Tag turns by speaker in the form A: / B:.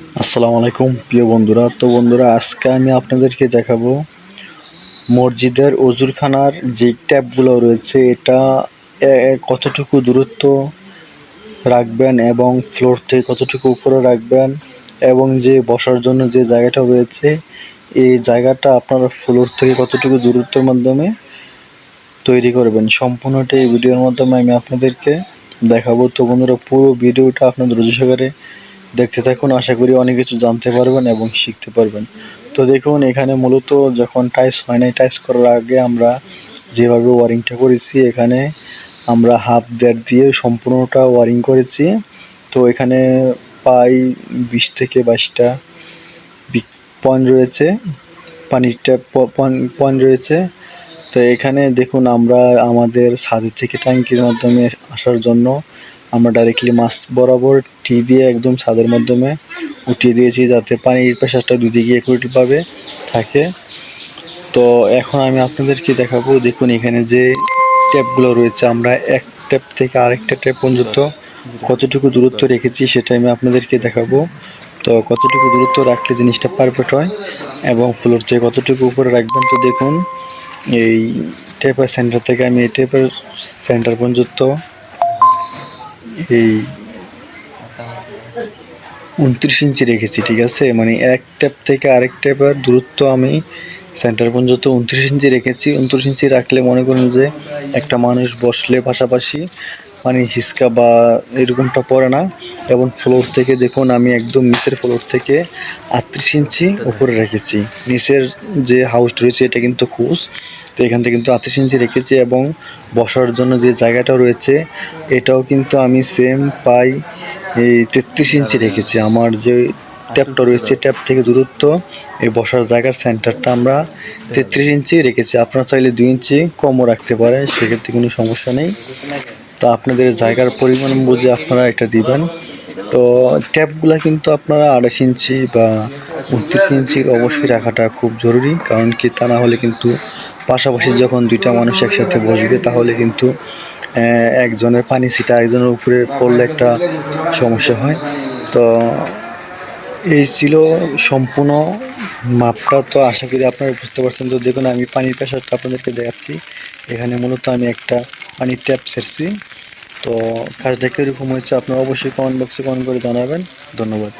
A: আসসালামু আলাইকুম, প্রিয় বন্ধুরা। তো বন্ধুরা, আজকে আমি আপনাদেরকে দেখাবো মসজিদের অজুরখানার যে ট্যাপগুলো রয়েছে, এটা কতটুকু দূরত্ব রাখবেন এবং ফ্লোর থেকে কতটুকু উপরে রাখবেন এবং যে বসার জন্য যে জায়গাটা রয়েছে, এই জায়গাটা আপনারা ফ্লোর থেকে কতটুকু দূরত্বের মাধ্যমে তৈরি করবেন, সম্পূর্ণটা এই ভিডিওর মাধ্যমে আমি আপনাদেরকে দেখাবো। তো বন্ধুরা, পুরো ভিডিওটা আপনাদের ধৈর্য সহকারে দেখতে থাকুন, আশা করি অনেক কিছু জানতে পারবেন এবং শিখতে পারবেন। তো দেখুন, এখানে মূলত যখন টাইস হয় নাই টাইস করার আগে আমরা যেভাবে ওয়ারিংটা করেছি, এখানে আমরা হাফ দেড় দিয়ে সম্পূর্ণটা ওয়ারিং করেছি। তো এখানে প্রায় বিশ থেকে বাইশটা পয়েন্ট রয়েছে পানির ট্যাপ পয়েন্ট রয়েছে। তো এখানে দেখুন, আমরা আমাদের ছাদের থেকে ট্যাঙ্কির মাধ্যমে আসার জন্য আমরা ডাইরেক্টলি মাছ বরাবর টি দিয়ে একদম ছাদের মাধ্যমে উঠিয়ে দিয়েছি যাতে পানির প্রেশারটা দুদিকে একইভাবে থাকে। তো এখন আমি আপনাদেরকে দেখাবো, দেখুন এখানে যে ট্যাপগুলো রয়েছে, আমরা এক ট্যাপ থেকে আরেকটা ট্যাপ পর্যন্ত কতটুকু দূরত্ব রেখেছি সেটা আমি আপনাদেরকে দেখাবো। তো কতটুকু দূরত্ব রাখলে জিনিসটা পারফেক্ট হয় এবং ফ্লোর থেকে কতটুকু উপরে রাখবেন তো দেখুন, এই টেপের সেন্টার থেকে আমি এই টেপের সেন্টার পর্যন্ত এই উনত্রিশ ইঞ্চি রেখেছি ঠিক আছে? মানে এক ট্যাপ থেকে আরেক ট্যাপের দূরত্ব আমি সেন্টার পর্যন্ত উনত্রিশ ইঞ্চি রেখেছি। উনত্রিশ ইঞ্চি রাখলে মনে করুন যে একটা মানুষ বসলে পাশাপাশি মানে হিসকা বা এরকমটা পড়ে না। এবং ফ্লোর থেকে দেখুন আমি একদম নিচের ফ্লোর থেকে আটত্রিশ ইঞ্চি উপরে রেখেছি। নিচের যে হাউস রয়েছে এটা কিন্তু খুশ। তো এখান থেকে কিন্তু আটত্রিশ ইঞ্চি রেখেছি এবং বসার জন্য যে জায়গাটা রয়েছে, এটাও কিন্তু আমি সেম পাই এই তেত্রিশ ইঞ্চি রেখেছি। আমার যে ট্যাপটা রয়েছে ট্যাপ থেকে দূরত্ব এই বসার জায়গার সেন্টারটা আমরা তেত্রিশ ইঞ্চি রেখেছি। আপনারা চাইলে দুই ইঞ্চি কমও রাখতে পারেন সেক্ষেত্রে কোনো সমস্যা নেই। তো আপনাদের জায়গার পরিমাণ বুঝে আপনারা এটা দিবেন। তো ট্যাপগুলো কিন্তু আপনারা আড়াইশ ইঞ্চি বা উনত্রিশ ইঞ্চির অবশ্যই রাখাটা খুব জরুরি, কারণ কি তা না হলে কিন্তু পাশাপাশি যখন দুইটা মানুষ একসাথে বসবে, তাহলে কিন্তু একজনের পানি ছিটা, একজনের উপরে পড়লে একটা সমস্যা হয়। তো এই ছিল সম্পূর্ণ মাপটা। তো আশা করি আপনারা বুঝতে পারছেন। তো দেখুন, আমি পানির প্রেশারটা আপনাদেরকে দেখাচ্ছি। এখানে মূলত আমি একটা পানির ট্যাপ সেরছি তো কাজটা কীরকম হয়েছে আপনারা অবশ্যই কমেন্ট বক্সে কমেন্ট করে জানাবেন। ধন্যবাদ।